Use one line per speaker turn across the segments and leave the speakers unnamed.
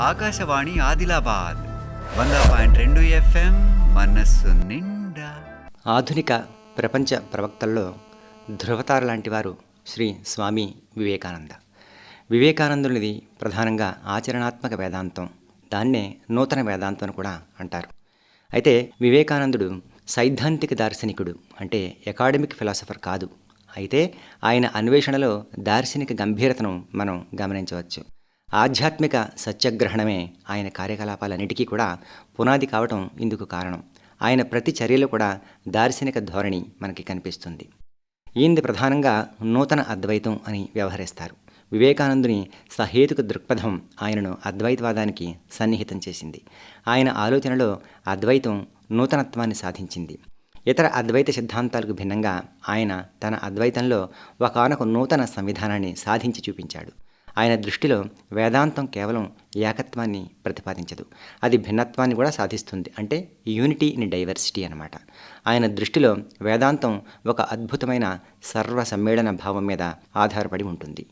ఆకాశవాణి ఆదిలాబాద్ వంద పాయింట్ రెండు ఎఫ్ఎం మనస్సు నిండా.
ఆధునిక ప్రపంచ ప్రవక్తల్లో ధృవతార లాంటి వారు శ్రీ స్వామి వివేకానంద. వివేకానందునిది ప్రధానంగా ఆచరణాత్మక వేదాంతం. దాన్నే నూతన వేదాంతం అని కూడా అంటారు. అయితే వివేకానందుడు సైద్ధాంతిక దార్శనికుడు అంటే అకాడమిక్ ఫిలాసఫర్ కాదు. అయితే ఆయన అన్వేషణలో దార్శనిక గంభీరతను మనం గమనించవచ్చు. ఆధ్యాత్మిక సత్యగ్రహణమే ఆయన కార్యకలాపాలన్నిటికీ కూడా పునాది కావటం ఇందుకు కారణం. ఆయన ప్రతి చర్యలో కూడా దార్శనిక ధోరణి మనకి కనిపిస్తుంది. ఈయనది ప్రధానంగా నూతన అద్వైతం అని వ్యవహరిస్తారు. వివేకానందుని సహేతుక దృక్పథం ఆయనను అద్వైతవాదానికి సన్నిహితం చేసింది. ఆయన ఆలోచనలో అద్వైతం నూతనత్వాన్ని సాధించింది. ఇతర అద్వైత సిద్ధాంతాలకు భిన్నంగా ఆయన తన అద్వైతంలో ఒకనొక నూతన సంవిధానాన్ని సాధించి చూపించాడు. ఆయన దృష్టిలో వేదాంతం కేవలం ఏకత్వాన్ని ప్రతిపాదించదు. అది భిన్నత్వాన్ని కూడా సాధిస్తుంది. అంటే యూనిటీ ఇన్ డైవర్సిటీ అనమాట ఆయన దృష్టిలో వేదాంతం ఒక అద్భుతమైన సర్వ సమ్మేళన భావం మీద ఆధారపడి ఉంటుంది.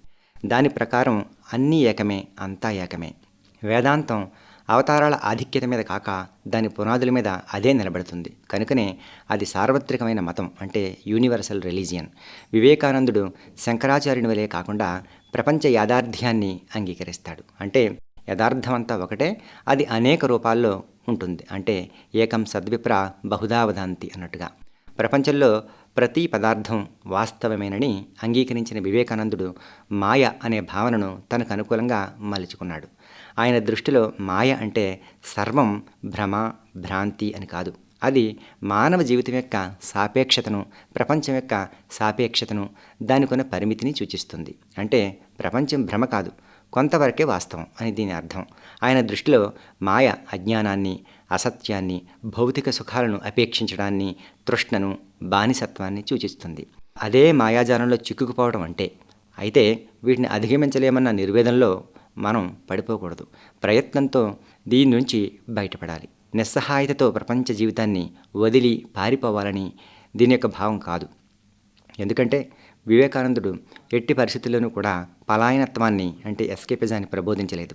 దాని ప్రకారం అన్నీ ఏకమే అంతా ఏకమే. వేదాంతం అవతారాల ఆధిక్యత మీద కాక దాని పునాదుల మీద అదే నిలబడుతుంది. కనుకనే అది సార్వత్రికమైన మతం అంటే యూనివర్సల్ రిలీజియన్ వివేకానందుడు శంకరాచార్యుని వలె కాకుండా ప్రపంచ యాదార్థ్యాన్ని అంగీకరిస్తాడు. అంటే యథార్థమంతా ఒకటే అది అనేక రూపాల్లో ఉంటుంది. అంటే ఏకం సద్విప్ర బహుధావదాంతి అన్నట్టుగా. ప్రపంచంలో ప్రతి పదార్థం వాస్తవమేనని అంగీకరించిన వివేకానందుడు మాయ అనే భావనను తనకు అనుకూలంగా మలుచుకున్నాడు. ఆయన దృష్టిలో మాయ అంటే సర్వం భ్రమ భ్రాంతి అని కాదు. అది మానవ జీవితం యొక్క సాపేక్షతను ప్రపంచం యొక్క సాపేక్షతను దానికున్న పరిమితిని సూచిస్తుంది. అంటే ప్రపంచం భ్రమ కాదు కొంతవరకే వాస్తవం అని దీని అర్థం. ఆయన దృష్టిలో మాయ అజ్ఞానాన్ని అసత్యాన్ని భౌతిక సుఖాలను అపేక్షించడాన్ని తృష్ణను బానిసత్వాన్ని సూచిస్తుంది. అదే మాయాజాలంలో చిక్కుకుపోవడం అంటే. అయితే వీటిని అధిగమించలేమన్న నిర్వేదంలో మనం పడిపోకూడదు. ప్రయత్నంతో దీని నుంచి బయటపడాలి. నిస్సహాయతతో ప్రపంచ జీవితాన్ని వదిలి పారిపోవాలని దీని యొక్క భావం కాదు. ఎందుకంటే వివేకానందుడు ఎట్టి పరిస్థితుల్లోనూ కూడా పలాయనత్వాన్ని అంటే ఎస్కేపిజాన్ని ప్రబోధించలేదు.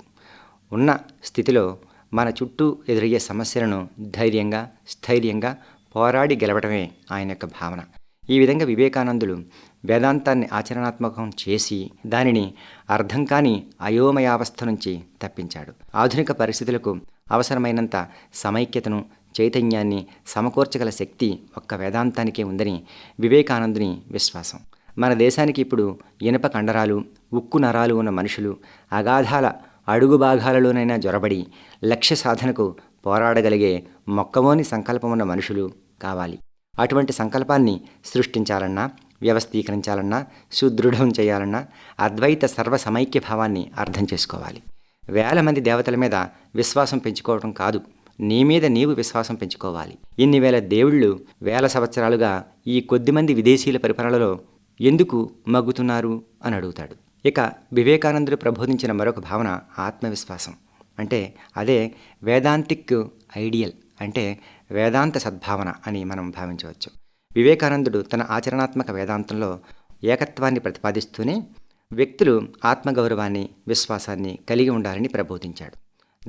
ఉన్న స్థితిలో మన చుట్టూ ఎదురయ్యే సమస్యలను ధైర్యంగా స్థైర్యంగా పోరాడి గెలవటమే ఆయన యొక్క భావన. ఈ విధంగా వివేకానందుడు వేదాంతాన్ని ఆచరణాత్మకం చేసి దానిని అర్థం కాని అయోమయావస్థ నుంచి తప్పించాడు. ఆధునిక పరిస్థితులకు అవసరమైనంత సమైక్యతను చైతన్యాన్ని సమకూర్చగల శక్తి ఒక్క వేదాంతానికే ఉందని వివేకానందుని విశ్వాసం. మన దేశానికి ఇప్పుడు ఇనప కండరాలు ఉక్కు నరాలు ఉన్న మనుషులు అగాధాల అడుగు భాగాలలోనైనా జొరబడి లక్ష్య సాధనకు పోరాడగలిగే మొక్కవోని సంకల్పం ఉన్న మనుషులు కావాలి. అటువంటి సంకల్పాన్ని సృష్టించాలన్నా వ్యవస్థీకరించాలన్నా సుదృఢం చేయాలన్నా అద్వైత సర్వ సమైక్య భావాన్ని అర్థం చేసుకోవాలి. వేల మంది దేవతల మీద విశ్వాసం పెంచుకోవడం కాదు. నీ మీద నీవు విశ్వాసం పెంచుకోవాలి. ఇన్ని వేల దేవుళ్ళు వేల సంవత్సరాలుగా ఈ కొద్దిమంది విదేశీయుల పరిపాలనలో ఎందుకు మగ్గుతున్నారు అని అడుగుతాడు. ఇక వివేకానందుడు ప్రబోధించిన మరొక భావన ఆత్మవిశ్వాసం. అంటే అదే వేదాంతిక్ ఐడియల్ అంటే వేదాంత సద్భావన అని మనం భావించవచ్చు. వివేకానందుడు తన ఆచరణాత్మక వేదాంతంలో ఏకత్వాన్ని ప్రతిపాదిస్తూనే వ్యక్తులు ఆత్మగౌరవాన్ని విశ్వాసాన్ని కలిగి ఉండాలని ప్రబోధించాడు.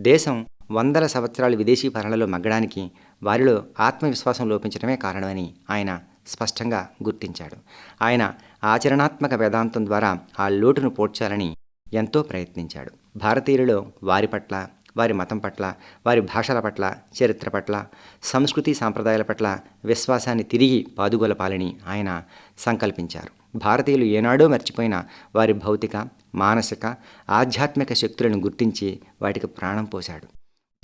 దేశం వందల సంవత్సరాలు విదేశీ పాలనలో మగ్గడానికి వారిలో ఆత్మవిశ్వాసం లోపించడమే కారణమని ఆయన స్పష్టంగా గుర్తించాడు. ఆయన ఆచరణాత్మక వేదాంతం ద్వారా ఆ లోటును పోడ్చాలని ఎంతో ప్రయత్నించాడు. భారతీయులలో వారి పట్ల వారి మతం పట్ల వారి భాషల పట్ల చరిత్ర పట్ల సంస్కృతి సాంప్రదాయాల పట్ల విశ్వాసాన్ని తిరిగి పాదుగొలపాలని ఆయన సంకల్పించారు. భారతీయులు ఏనాడో మర్చిపోయిన వారి భౌతిక మానసిక ఆధ్యాత్మిక శక్తులను గుర్తించి వాటికి ప్రాణం పోశాడు.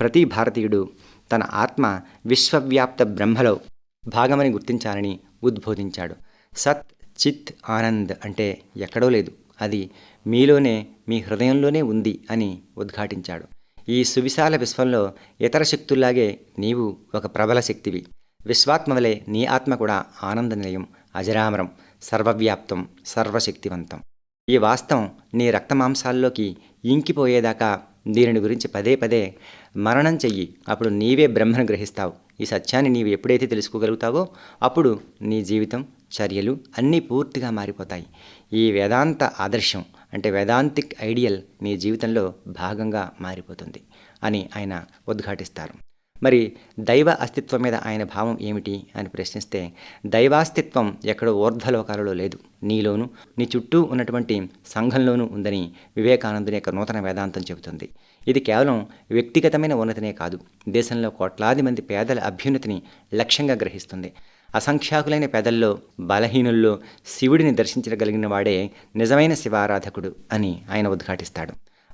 ప్రతి భారతీయుడు తన ఆత్మ విశ్వవ్యాప్త బ్రహ్మలో భాగమని గుర్తించాలని ఉద్బోధించాడు. సత్ చిత్ ఆనంద్ అంటే ఎక్కడో లేదు. అది మీలోనే మీ హృదయంలోనే ఉంది అని ఉద్ఘాటించాడు. ఈ సువిశాల విశ్వంలో ఇతర శక్తుల్లాగే నీవు ఒక ప్రబల శక్తివి. విశ్వాత్మవలే నీ ఆత్మ కూడా ఆనంద నిలయం అజరామరం సర్వవ్యాప్తం సర్వశక్తివంతం. ఈ వాస్తవం నీ రక్తమాంసాల్లోకి ఇంకిపోయేదాకా దీనిని గురించి పదే పదే మరణం చెయ్యి. అప్పుడు నీవే బ్రహ్మను గ్రహిస్తావు. ఈ సత్యాన్ని నీవు ఎప్పుడైతే తెలుసుకోగలుగుతావో అప్పుడు నీ జీవితం చర్యలు అన్నీ పూర్తిగా మారిపోతాయి. ఈ వేదాంత ఆదర్శం అంటే వేదాంతిక్ ఐడియల్ నీ జీవితంలో భాగంగా మారిపోతుంది అని ఆయన ఉద్ఘాటిస్తారు. మరి దైవ అస్తిత్వం మీద ఆయన భావం ఏమిటి అని ప్రశ్నిస్తే దైవాస్తిత్వం ఎక్కడో ఊర్ధ్వలోకాలలో లేదు. నీలోను నీ చుట్టూ ఉన్నటువంటి సంఘంలోనూ ఉందని వివేకానందుని యొక్క నూతన వేదాంతం చెబుతుంది. ఇది కేవలం వ్యక్తిగతమైన ఉన్నతినే కాదు దేశంలో కోట్లాది మంది పేదల అభ్యున్నతిని లక్ష్యంగా గ్రహిస్తుంది. అసంఖ్యాకులైన పేదల్లో బలహీనుల్లో శివుడిని దర్శించగలిగిన వాడే నిజమైన శివారాధకుడు అని ఆయన ఉద్ఘాటిస్తాడు.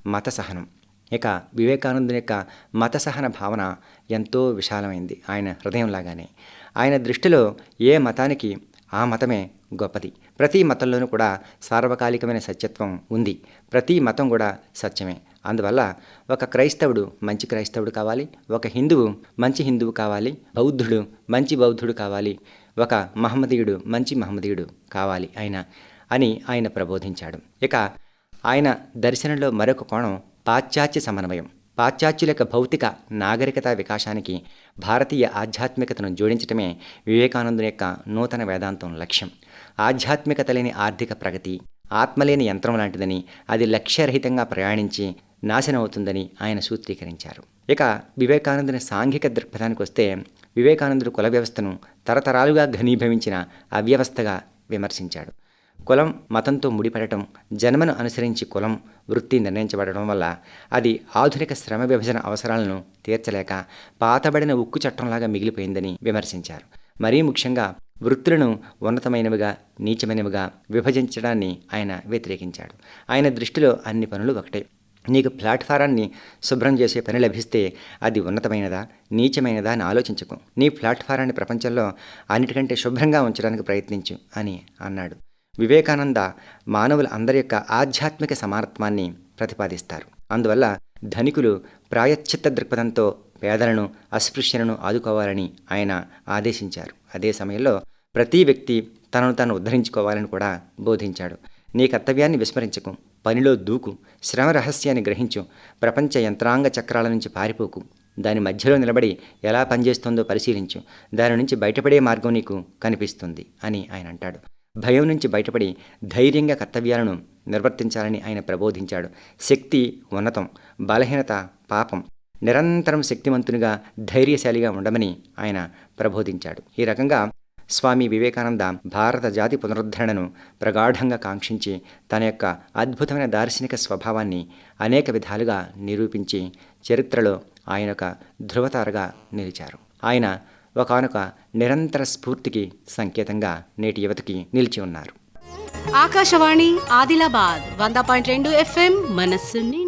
మత సహనం. ఇక వివేకానందుని యొక్క మత సహన భావన ఎంతో విశాలమైంది. ఆయన హృదయంలాగానే. ఆయన దృష్టిలో ఏ మతానికి ఆ మతమే గొప్పది. ప్రతి మతంలోనూ కూడా సార్వకాలికమైన సత్యత్వం ఉంది. ప్రతి మతం కూడా సత్యమే. అందువల్ల ఒక క్రైస్తవుడు మంచి క్రైస్తవుడు కావాలి ఒక హిందువు మంచి హిందువు కావాలి బౌద్ధుడు మంచి బౌద్ధుడు కావాలి ఒక మహమ్మదీయుడు మంచి మహమ్మదీయుడు కావాలి ఆయన అని ఆయన ప్రబోధించాడు. ఇక ఆయన దర్శనంలో మరొక కోణం పాశ్చాత్య సమన్వయం. పాశ్చాత్యుల యొక్క భౌతిక నాగరికత వికాసానికి భారతీయ ఆధ్యాత్మికతను జోడించటమే వివేకానందుని యొక్క నూతన వేదాంతం లక్ష్యం. ఆధ్యాత్మికత లేని ఆర్థిక ప్రగతి ఆత్మలేని యంత్రం లాంటిదని అది లక్ష్యరహితంగా ప్రయాణించి నాశనం అవుతుందని ఆయన సూత్రీకరించారు. ఇక వివేకానందుని సాంఘిక దృక్పథానికి వస్తే వివేకానందుడు కుల వ్యవస్థను తరతరాలుగా ఘనీభవించిన అవ్యవస్థగా విమర్శించాడు. కులం మతంతో ముడిపడటం జన్మను అనుసరించి కులం వృత్తి నిర్ణయించబడటం వల్ల అది ఆధునిక శ్రమ విభజన అవసరాలను తీర్చలేక పాతబడిన ఉక్కు చట్టంలాగా మిగిలిపోయిందని విమర్శించారు. మరీ ముఖ్యంగా వృత్తులను ఉన్నతమైనవిగా నీచమైనవిగా విభజించడాన్ని ఆయన వ్యతిరేకించాడు. ఆయన దృష్టిలో అన్ని పనులు ఒకటే. నీకు ప్లాట్ఫారాన్ని శుభ్రం చేసే పని లభిస్తే అది ఉన్నతమైనదా నీచమైనదా అని ఆలోచించకు. నీ ప్లాట్ఫారాన్ని ప్రపంచంలో అన్నిటికంటే శుభ్రంగా ఉంచడానికి ప్రయత్నించు అని అన్నాడు. వివేకానంద మానవుల అందరి యొక్క ఆధ్యాత్మిక సమానత్వాన్ని ప్రతిపాదిస్తారు. అందువల్ల ధనికులు ప్రాయశ్చిత్త దృక్పథంతో పేదలను అస్పృశ్యలను ఆదుకోవాలని ఆయన ఆదేశించారు. అదే సమయంలో ప్రతి వ్యక్తి తనను తాను ఉద్ధరించుకోవాలని కూడా బోధించాడు. నీ కర్తవ్యాన్ని విస్మరించకు పనిలో దూకు శ్రమ రహస్యాన్ని గ్రహించు ప్రపంచ యంత్రాంగ చక్రాల నుంచి పారిపోకు దాని మధ్యలో నిలబడి ఎలా పనిచేస్తుందో పరిశీలించు దాని నుంచి బయటపడే మార్గం నీకు కనిపిస్తుంది అని ఆయన అంటాడు. భయం నుంచి బయటపడి ధైర్యంగా కర్తవ్యాలను నిర్వర్తించాలని ఆయన ప్రబోధించాడు. శక్తి ఉన్నతం బలహీనత పాపం. నిరంతరం శక్తివంతునిగా ధైర్యశాలిగా ఉండమని ఆయన ప్రబోధించాడు. ఈ రకంగా స్వామి వివేకానంద భారత జాతి పునరుద్ధరణను ప్రగాఢంగా కాంక్షించి తన యొక్క అద్భుతమైన దార్శనిక స్వభావాన్ని అనేక విధాలుగా నిరూపించి చరిత్రలో ఆయన ఒక ధృవతారగా నిలిచారు. ఆయన ఒకనొక నిరంతర స్ఫూర్తికి సంకేతంగా నేటి యువతకి నిలిచి ఉన్నారు.
ఆకాశవాణి ఆదిలాబాద్ వంద పాయింట్ రెండు ఎఫ్ఎం మనస్సు నిండా.